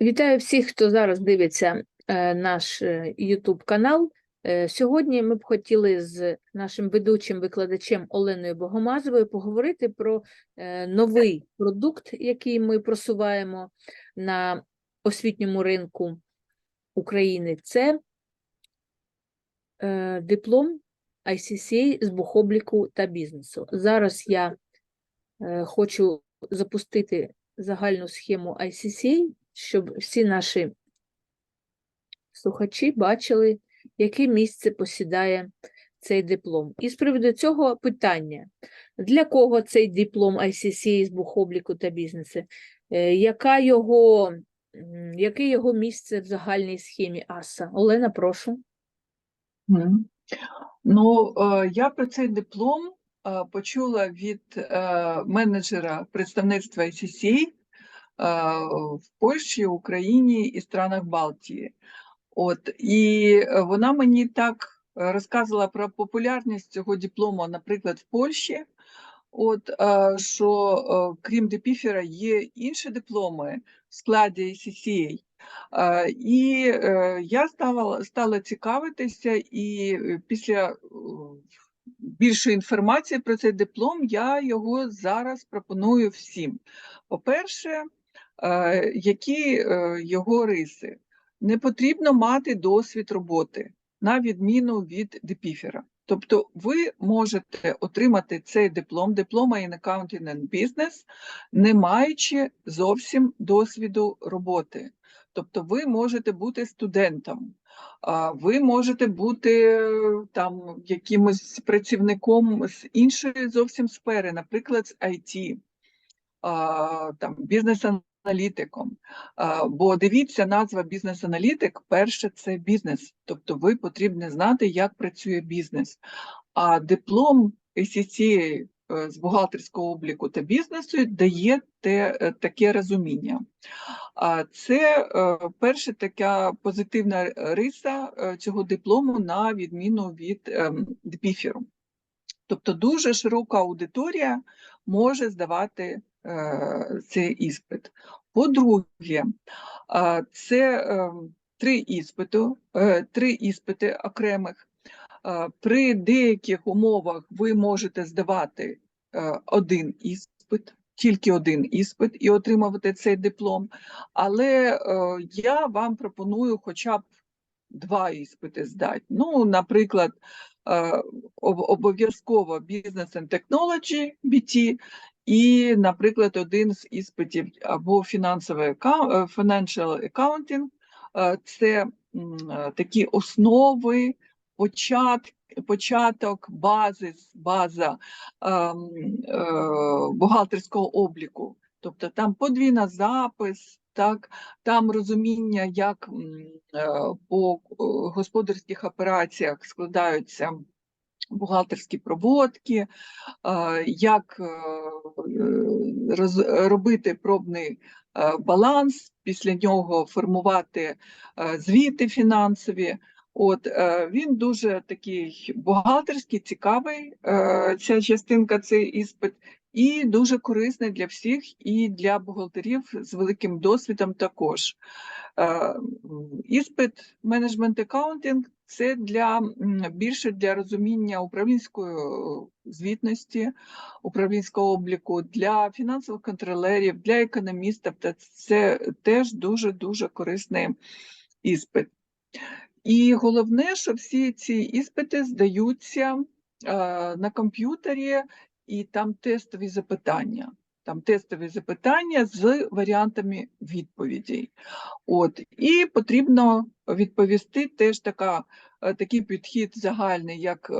Вітаю всіх, хто зараз дивиться е, наш е, YouTube канал. Е, Сьогодні ми б хотіли з нашим ведучим викладачем Оленою Богомазовою поговорити про новий продукт, який ми просуваємо на освітньому ринку України. Це диплом ICCA з бухобліку та бізнесу. Зараз я хочу запустити загальну схему ICCA, щоб всі наші слухачі бачили, яке місце посідає цей диплом. І з приводу цього питання: для кого цей диплом ICCA з бухобліку та бізнесу? Е, Яка його, яке його місце в загальній схемі АСА? Олена, прошу. Ну, е, я про цей диплом е, почула від менеджера представництва ICCA в Польщі, Україні і странах Балтії. От, і е, вона мені так е, розказувала про популярність цього диплому, наприклад, в Польщі. От, е, що е, крім Депіфера є інші дипломи в складі ICCA. Е, І е, я стала, стала цікавитися, і е, після е, більшої інформації про цей диплом я його зараз пропоную всім. По-перше, е, які е, його риси? Не потрібно мати досвід роботи, на відміну від Депіфера. Тобто ви можете отримати цей диплом, диплома in Accounting and Business, не маючи зовсім досвіду роботи. Тобто ви можете бути студентом, ви можете бути е, там якимось працівником з іншої зовсім сфери, наприклад, з IT, там бізнес-аналітиком. А, Бо дивіться, назва бізнес-аналітик перше це бізнес, тобто ви потрібно знати, як працює бізнес. А диплом ACCA е, з бухгалтерського обліку та бізнесу дає те, е, таке розуміння. Це е, перша така позитивна риса цього диплому на відміну від ем, Тобто дуже широка аудиторія може здавати цей іспит. По-друге, е, це е, три іспити, е, три іспити окремих. Е, При деяких умовах ви можете здавати е, один іспит, тільки один іспит і отримувати цей диплом. Але е, я вам пропоную хоча б два іспити здати. Ну, наприклад, е, обов'язково Business and Technology BT і, наприклад, один з іспитів або фінансовий е, Financial Accounting. Е, Це е, такі основи, почат, початок, базис, база ем, е, бухгалтерського обліку. Тобто там подвійна запис, так, там розуміння, як е, по е, господарських операціях складаються бухгалтерські проводки, як е, робити пробний е, баланс, після нього формувати е, звіти фінансові. От він дуже такий бухгалтерський, цікавий. Ця частинка, цей іспит, і дуже корисний для всіх, і для бухгалтерів з великим досвідом також. Іспит менеджмент аккаунтинг це для більше для розуміння управлінської е, звітності, управлінського обліку, для фінансових контролерів, для економістів. Та це теж дуже дуже корисний іспит. І головне, що всі ці іспити здаються е, на комп'ютері, і там тестові запитання. Там тестові запитання з варіантами відповідей. От, і потрібно відповісти теж така, е, такий підхід загальний, як е,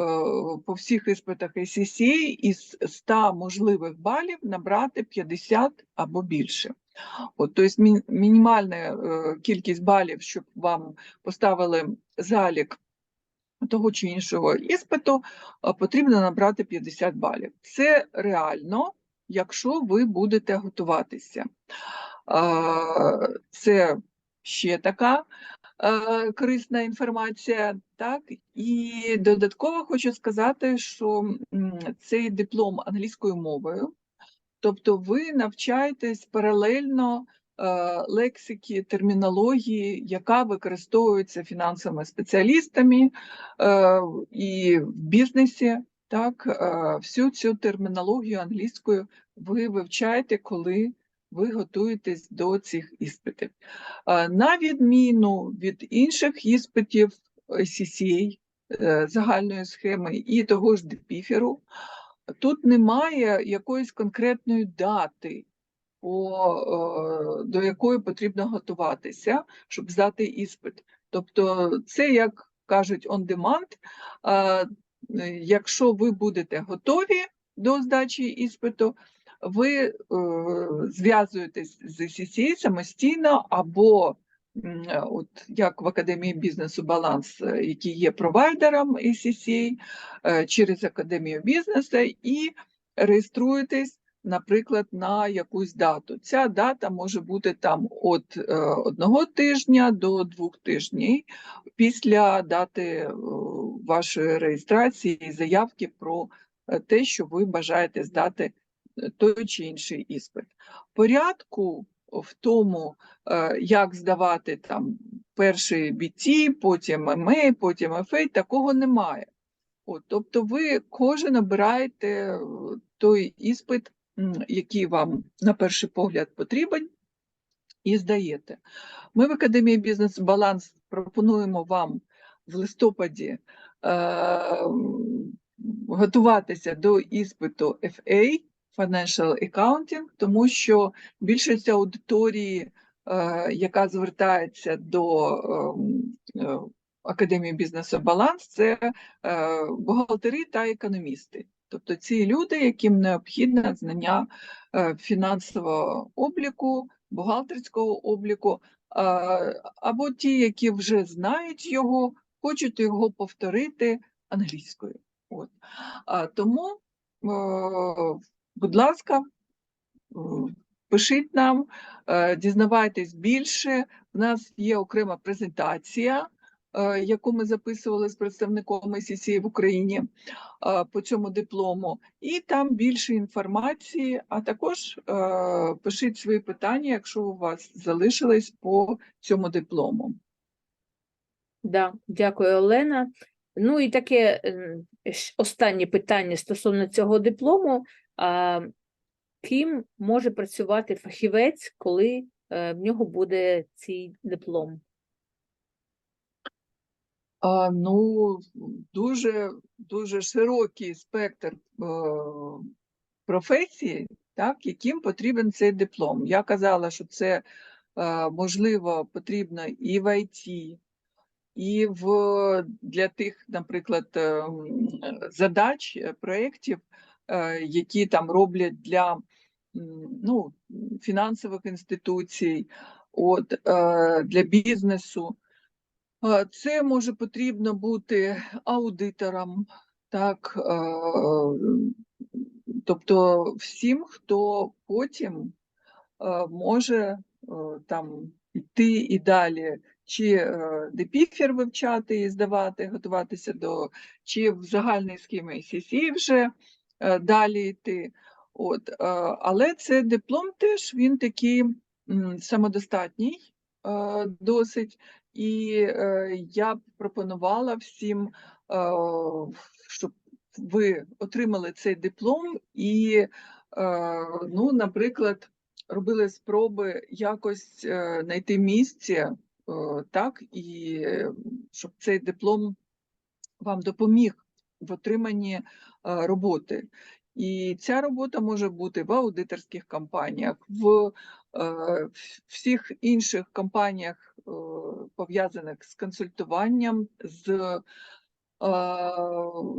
по всіх іспитах ACCA, із 100 можливих балів набрати 50 або більше. От, тобто мінімальна е, кількість балів, щоб вам поставили залік того чи іншого іспиту, потрібно набрати 50 балів. Це реально, якщо ви будете готуватися. Це ще така корисна інформація. Так, і додатково хочу сказати, що цей диплом англійською мовою, тобто ви навчаєтесь паралельно лексики, термінології, яка використовується фінансовими спеціалістами і в бізнесі. Так, е, всю цю термінологію англійською ви вивчаєте, коли ви готуєтесь до цих іспитів. Е, На відміну від інших іспитів CCA, е, загальної схеми і того ж ДПІФеру, тут немає якоїсь конкретної дати, до якої потрібно готуватися, щоб здати іспит. Тобто це, як кажуть, on demand. Е, Якщо ви будете готові до здачі іспиту, ви е, зв'язуєтесь з CCA самостійно або е, от як в Академії бізнесу Баланс, е, який є провайдером ACCA, е, через Академію бізнесу і реєструєтесь, наприклад, на якусь дату. Ця дата може бути там від е, одного тижня до двох тижнів після дати е, вашої реєстрації і заявки про е, те, що ви бажаєте здати той чи інший іспит. Порядку в тому, як здавати там перший BT, потім MA, потім FA, такого немає. От, тобто ви кожен обираєте той іспит, який вам на перший погляд потрібен, і здаєте. Ми в Академії бізнес Баланс пропонуємо вам в листопаді е, готуватися до іспиту FA Financial Accounting, тому що більшість аудиторії, е, яка звертається до ем, е, Академії бізнесу Баланс, це е, бухгалтери та економісти. Тобто ці люди, яким необхідне знання е, фінансового обліку, бухгалтерського обліку, або ті, які вже знають його, хочуть його повторити англійською. От. Тому, е, будь ласка, пишіть нам, е, дізнавайтесь більше. У нас є окрема презентація, е, яку ми записували з представником ICC в Україні е, по цьому диплому, і там більше інформації, а також е, пишіть свої питання, якщо у вас залишились по цьому диплому. Да, дякую, Олена. Ну і таке е, останнє питання стосовно цього диплому. Ким може працювати фахівець, коли е, в нього буде цей диплом? Ну, дуже, дуже широкий спектр е, професій, так, яким потрібен цей диплом. Я казала, що це е, можливо потрібно і в ІТ, і в, для тих, наприклад, е, задач, проєктів, які там роблять для ну, фінансових інституцій, от, для бізнесу. Е, Це може потрібно бути аудиторам, так, е, тобто всім, хто потім е, може там йти і далі, чи депіфір вивчати і здавати, готуватися до, чи в загальній схемі ICC вже далі йти. От, але це диплом теж він такий самодостатній досить. І е, я б пропонувала всім, е, щоб ви отримали цей диплом і, е, ну, наприклад, робили спроби якось знайти місце, так, і щоб цей диплом вам допоміг в отриманні роботи. І ця робота може бути в аудиторських компаніях, в всіх інших компаніях, пов'язаних з консультуванням, з е,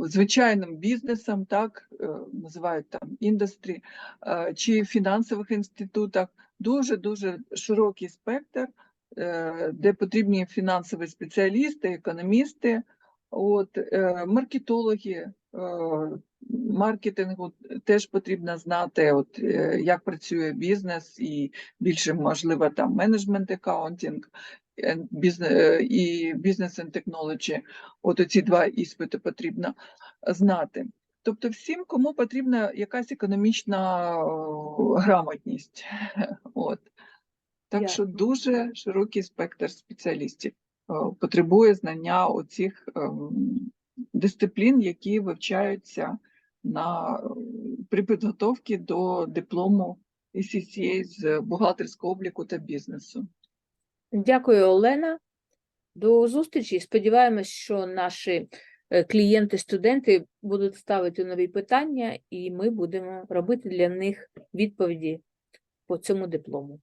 звичайним бізнесом, так е, називають там індустрі, е, чи фінансових інститутах. Дуже дуже широкий спектр, е, де потрібні фінансові спеціалісти, економісти, от е, маркетологи. Е, Маркетингу теж потрібно знати, от е, як працює бізнес, і більше можливо там менеджмент аккаунтинг і бізнес and технологі. От оці два іспити потрібно знати. Тобто, всім, кому потрібна якась економічна грамотність. От. Так що дуже широкий спектр спеціалістів е, потребує знання оцих ем, дисциплін, які вивчаються на, при підготовці до диплому ECCA з бухгалтерського обліку та бізнесу. Дякую, Олена. До зустрічі. Сподіваємось, що наші е, клієнти, студенти будуть ставити нові питання, і ми будемо робити для них відповіді по цьому диплому.